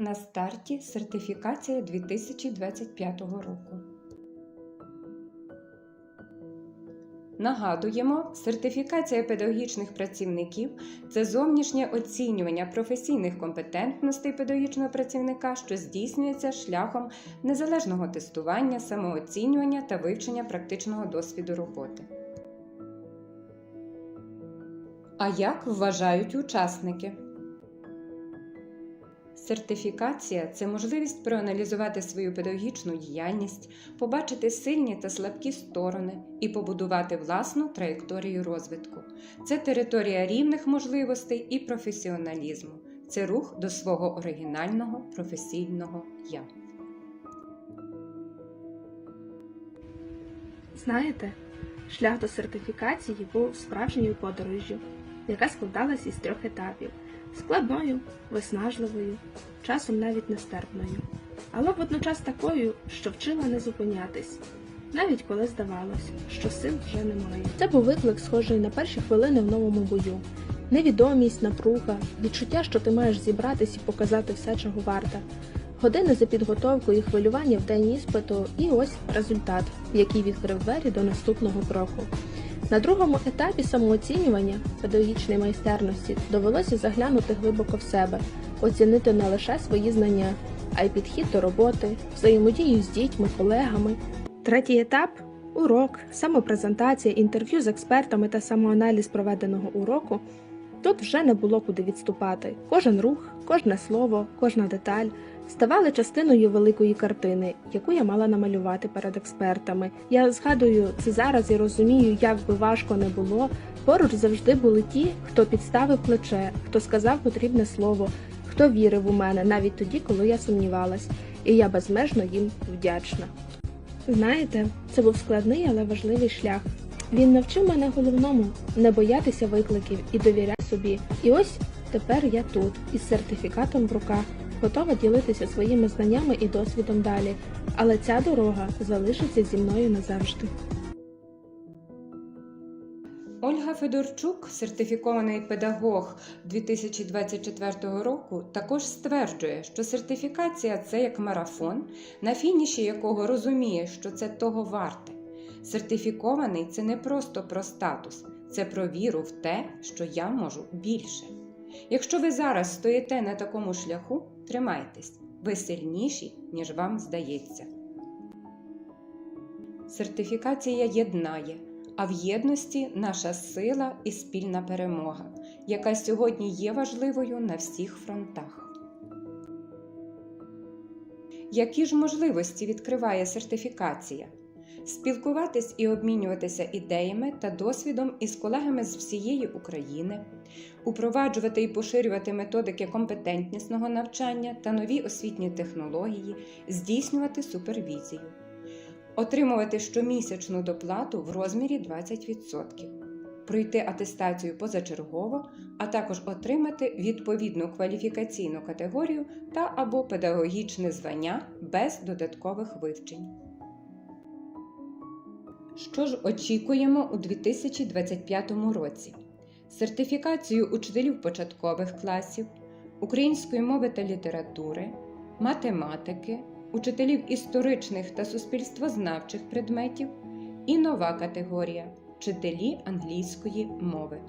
На старті сертифікація 2025 року. Нагадуємо, сертифікація педагогічних працівників це зовнішнє оцінювання професійних компетентностей педагогічного працівника, що здійснюється шляхом незалежного тестування, самооцінювання та вивчення практичного досвіду роботи. А як вважають учасники? Сертифікація це можливість проаналізувати свою педагогічну діяльність, побачити сильні та слабкі сторони і побудувати власну траєкторію розвитку. Це територія рівних можливостей і професіоналізму. Це рух до свого оригінального професійного я. Знаєте, шлях до сертифікації був справжньою подорожжю, яка складалась із трьох етапів: складною, виснажливою, часом навіть нестерпною, але водночас такою, що вчила не зупинятись, навіть коли здавалось, що сил вже немає. Це був виклик, схожий на перші хвилини в новому бою. Невідомість, напруга, відчуття, що ти маєш зібратись і показати все, чого варта. Години за підготовкою і хвилювання в день іспиту, і ось результат, який відкрив двері до наступного кроку. На другому етапі самооцінювання педагогічної майстерності довелося заглянути глибоко в себе, оцінити не лише свої знання, а й підхід до роботи, взаємодію з дітьми, колегами. Третій етап урок, самопрезентація, інтерв'ю з експертами та самоаналіз проведеного уроку. Тут вже не було куди відступати. Кожен рух, кожне слово, кожна деталь ставали частиною великої картини, яку я мала намалювати перед експертами. Я згадую це зараз і розумію, як би важко не було. Поруч завжди були ті, хто підставив плече, хто сказав потрібне слово, хто вірив у мене навіть тоді, коли я сумнівалась, і я безмежно їм вдячна. Знаєте, це був складний, але важливий шлях. Він навчив мене головному не боятися викликів і довіряти собі. І ось тепер я тут, із сертифікатом в руках, готова ділитися своїми знаннями і досвідом далі. Але ця дорога залишиться зі мною назавжди. Ольга Федорчук, сертифікований педагог 2024 року, також стверджує, що сертифікація це як марафон, на фініші якого розуміє, що це того варте. Сертифікований це не просто про статус, це про віру в те, що я можу більше. Якщо ви зараз стоїте на такому шляху, тримайтесь, ви сильніші, ніж вам здається. Сертифікація єднає, а в єдності наша сила і спільна перемога, яка сьогодні є важливою на всіх фронтах. Які ж можливості відкриває сертифікація? Спілкуватись і обмінюватися ідеями та досвідом із колегами з всієї України, упроваджувати і поширювати методики компетентнісного навчання та нові освітні технології, здійснювати супервізію, отримувати щомісячну доплату в розмірі 20%, пройти атестацію позачергово, а також отримати відповідну кваліфікаційну категорію та або педагогічне звання без додаткових вивчень. Що ж очікуємо у 2025 році? Сертифікацію учителів початкових класів, української мови та літератури, математики, учителів історичних та суспільствознавчих предметів і нова категорія вчителі англійської мови.